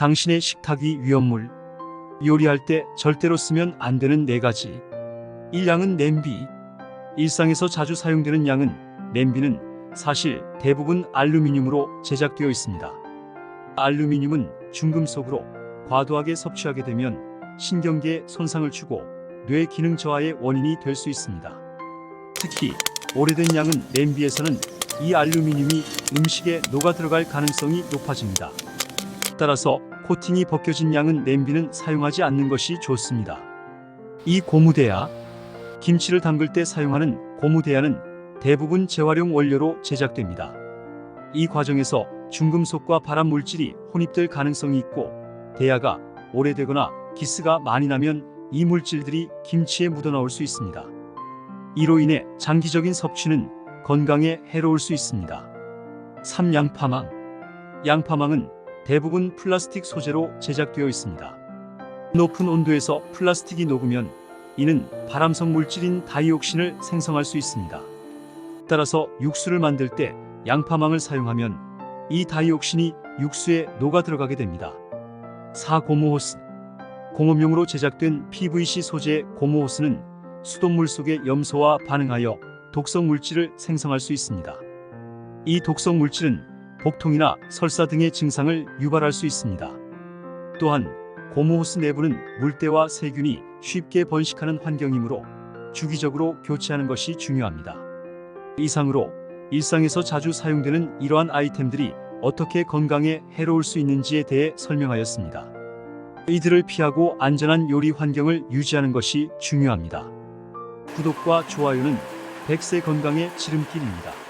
당신의 식탁 위 위험물. 요리할 때 절대로 쓰면 안 되는 네 가지. 1양은 냄비. 일상에서 자주 사용되는 양은 냄비는 사실 대부분 알루미늄으로 제작되어 있습니다. 알루미늄은 중금속으로 과도하게 섭취하게 되면 신경계에 손상을 주고 뇌 기능 저하의 원인이 될 수 있습니다. 특히 오래된 양은 냄비에서는 이 알루미늄이 음식에 녹아 들어갈 가능성이 높아집니다. 따라서 코팅이 벗겨진 양은 냄비는 사용하지 않는 것이 좋습니다. 이 고무대야 김치를 담글 때 사용하는 고무대야는 대부분 재활용 원료로 제작됩니다. 이 과정에서 중금속과 발암 물질이 혼입될 가능성이 있고 대야가 오래되거나 기스가 많이 나면 이 물질들이 김치에 묻어나올 수 있습니다. 이로 인해 장기적인 섭취는 건강에 해로울 수 있습니다. 3. 양파망 양파망은 대부분 플라스틱 소재로 제작되어 있습니다. 높은 온도에서 플라스틱이 녹으면 이는 발암성 물질인 다이옥신을 생성할 수 있습니다. 따라서 육수를 만들 때 양파망을 사용하면 이 다이옥신이 육수에 녹아 들어가게 됩니다. 4. 고무호스 공업용으로 제작된 PVC 소재의 고무호스는 수돗물 속의 염소와 반응하여 독성 물질을 생성할 수 있습니다. 이 독성 물질은 복통이나 설사 등의 증상을 유발할 수 있습니다. 또한 고무호스 내부는 물때와 세균이 쉽게 번식하는 환경이므로 주기적으로 교체하는 것이 중요합니다. 이상으로 일상에서 자주 사용되는 이러한 아이템들이 어떻게 건강에 해로울 수 있는지에 대해 설명하였습니다. 이들을 피하고 안전한 요리 환경을 유지하는 것이 중요합니다. 구독과 좋아요는 백세 건강의 지름길입니다.